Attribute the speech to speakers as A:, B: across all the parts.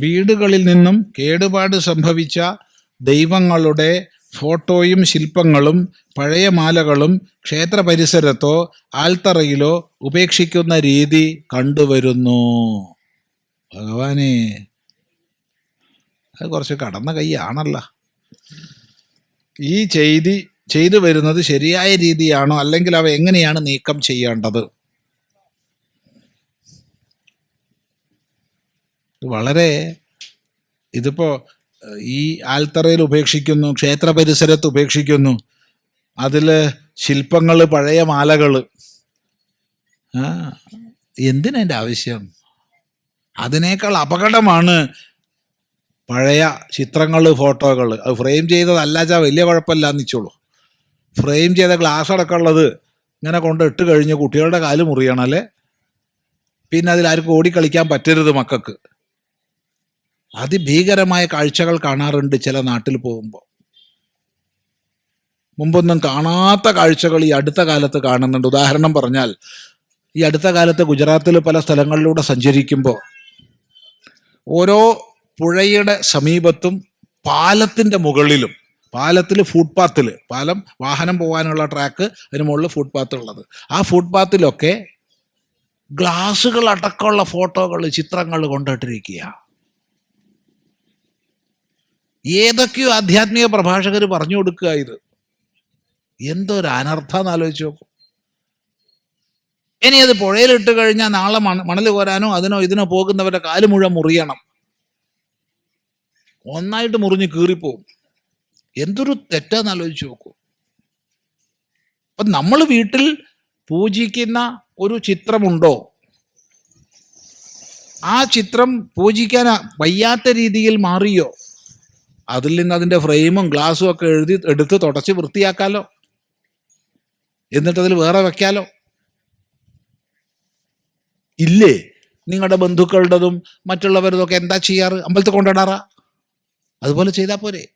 A: വീടുകളിൽ നിന്നും കേടുപാട് സംഭവിച്ച ദൈവങ്ങളുടെ ഫോട്ടോയും ശില്പങ്ങളും പഴയ മാലകളും ക്ഷേത്ര പരിസരത്തോ ആൽത്തറയിലോ ഉപേക്ഷിക്കുന്ന രീതി കണ്ടുവരുന്നു. ഭഗവാനെ അത് കുറച്ച് കടന്ന കൈയാണല്ല ഈ ചെയ്തി ചെയ്തു വരുന്നത് ശരിയായ രീതിയാണോ? അല്ലെങ്കിൽ അവ എങ്ങനെയാണ് നീക്കം ചെയ്യേണ്ടത്? വളരെ ഇതിപ്പോ ഈ ആൽത്തറയിൽ ഉപേക്ഷിക്കുന്നു ക്ഷേത്ര പരിസരത്ത് ഉപേക്ഷിക്കുന്നു അതിൽ ശില്പങ്ങൾ പഴയ മാലകൾ എന്തിനതിന്റെ ആവശ്യം? അതിനേക്കാൾ അപകടമാണ് പഴയ ചിത്രങ്ങൾ ഫോട്ടോകൾ അത് ഫ്രെയിം ചെയ്തതല്ലാച്ചാ വലിയ കുഴപ്പമില്ല എന്നിച്ചോളൂ ഫ്രെയിം ചെയ്ത ഗ്ലാസ് അടക്കമുള്ളത് ഇങ്ങനെ കൊണ്ട് ഇട്ട് കഴിഞ്ഞ് കുട്ടികളുടെ കാൽ മുറിയണല്ലേ പിന്നെ അതിലാർക്കും ഓടിക്കളിക്കാൻ പറ്റരുത് മക്കൾക്ക്. അതിഭീകരമായ കാഴ്ചകൾ കാണാറുണ്ട് ചില നാട്ടിൽ പോകുമ്പോൾ. മുമ്പൊന്നും കാണാത്ത കാഴ്ചകൾ ഈ അടുത്ത കാലത്ത് കാണുന്നുണ്ട്. ഉദാഹരണം പറഞ്ഞാൽ ഈ അടുത്ത കാലത്ത് ഗുജറാത്തിൽ പല സ്ഥലങ്ങളിലൂടെ സഞ്ചരിക്കുമ്പോൾ ഓരോ പുഴയുടെ സമീപത്തും പാലത്തിന്റെ മുകളിലും പാലത്തിൽ ഫുട്പാത്തിൽ പാലം വാഹനം പോകാനുള്ള ട്രാക്ക് അതിന് മുകളിൽ ഫുട്പാത്ത് ഉള്ളത്. ആ ഫുട്പാത്തിലൊക്കെ ഗ്ലാസുകൾ അടക്കമുള്ള ഫോട്ടോകൾ ചിത്രങ്ങൾ കൊണ്ടിട്ടിരിക്കുക. ഏതൊക്കെയോ ആധ്യാത്മിക പ്രഭാഷകർ പറഞ്ഞു കൊടുക്കുക ഇത്. എന്തൊരു അനർത്ഥം ആലോചിച്ച് നോക്കൂ. ഇനി അത് പുഴയിലിട്ട് കഴിഞ്ഞാൽ നാളെ മണ മണൽ കോരാനോ അതിനോ ഇതിനോ പോകുന്നവരുടെ കാൽ മുഴുവൻ മുറിയണം. ഒന്നായിട്ട് മുറിഞ്ഞ് കീറിപ്പോവും. എന്തൊരു തെറ്റാന്ന് ആലോചിച്ച് നോക്കൂ. അപ്പൊ നമ്മൾ വീട്ടിൽ പൂജിക്കുന്ന ഒരു ചിത്രമുണ്ടോ? ആ ചിത്രം പൂജിക്കാൻ വയ്യാത്ത രീതിയിൽ മാറിയോ? അതിൽ നിന്ന് അതിന്റെ ഫ്രെയിമും ഗ്ലാസും ഒക്കെ എഴുതി എടുത്ത് തുടച്ച് വൃത്തിയാക്കാലോ? എന്നിട്ടതിൽ വേറെ വെക്കാലോ? ഇല്ലേ? നിങ്ങളുടെ ബന്ധുക്കളുടേതും മറ്റുള്ളവരതൊക്കെ എന്താ ചെയ്യാറ്? അമ്പലത്തിൽ കൊണ്ടിടാറാ അതുപോലെ ചെയ്താൽ പോരെ.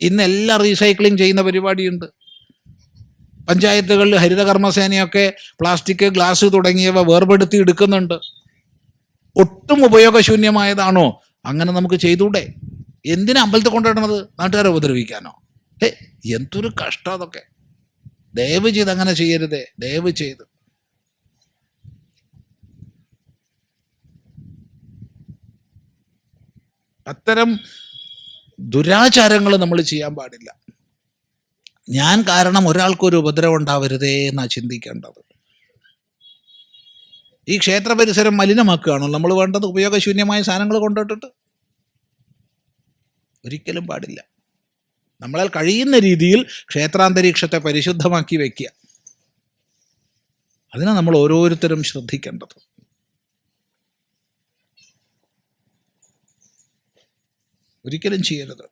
A: ഇന്ന് എല്ലാം റീസൈക്ലിംഗ് ചെയ്യുന്ന പരിപാടിയുണ്ട്. പഞ്ചായത്തുകളിൽ ഹരിതകർമ്മസേനയൊക്കെ പ്ലാസ്റ്റിക് ഗ്ലാസ് തുടങ്ങിയവ വേർപെടുത്തി എടുക്കുന്നുണ്ട്. ഒട്ടും ഉപയോഗശൂന്യമായതാണോ? അങ്ങനെ നമുക്ക് ചെയ്തൂടെ? എന്തിനാ അമ്പലത്തിൽ കൊണ്ടിടണത് നാട്ടുകാരെ ഉപദ്രവിക്കാനോ? ഏ എന്തൊരു കഷ്ടം അതൊക്കെ. ദയവ് ചെയ്ത് അങ്ങനെ ചെയ്യരുതേ. ദയവ് ചെയ്ത്. അത്തരം ദുരാചാരങ്ങൾ നമ്മൾ ചെയ്യാൻ പാടില്ല. ഞാൻ കാരണം ഒരാൾക്കൊരു ഉപദ്രവം ഉണ്ടാവരുതേ എന്നാണ് ചിന്തിക്കേണ്ടത്. ഈ ക്ഷേത്ര പരിസരം മലിനമാക്കുകയാണോ? നമ്മൾ വേണ്ടത് ഉപയോഗശൂന്യമായ സാധനങ്ങൾ കൊണ്ടിട്ടിട്ട് ഒരിക്കലും പാടില്ല. നമ്മളാൽ കഴിയുന്ന രീതിയിൽ ക്ഷേത്രാന്തരീക്ഷത്തെ പരിശുദ്ധമാക്കി വയ്ക്കുക അതിനാണ് നമ്മൾ ഓരോരുത്തരും ശ്രദ്ധിക്കേണ്ടത്. ഒരിക്കലും ചെയ്യരുത്.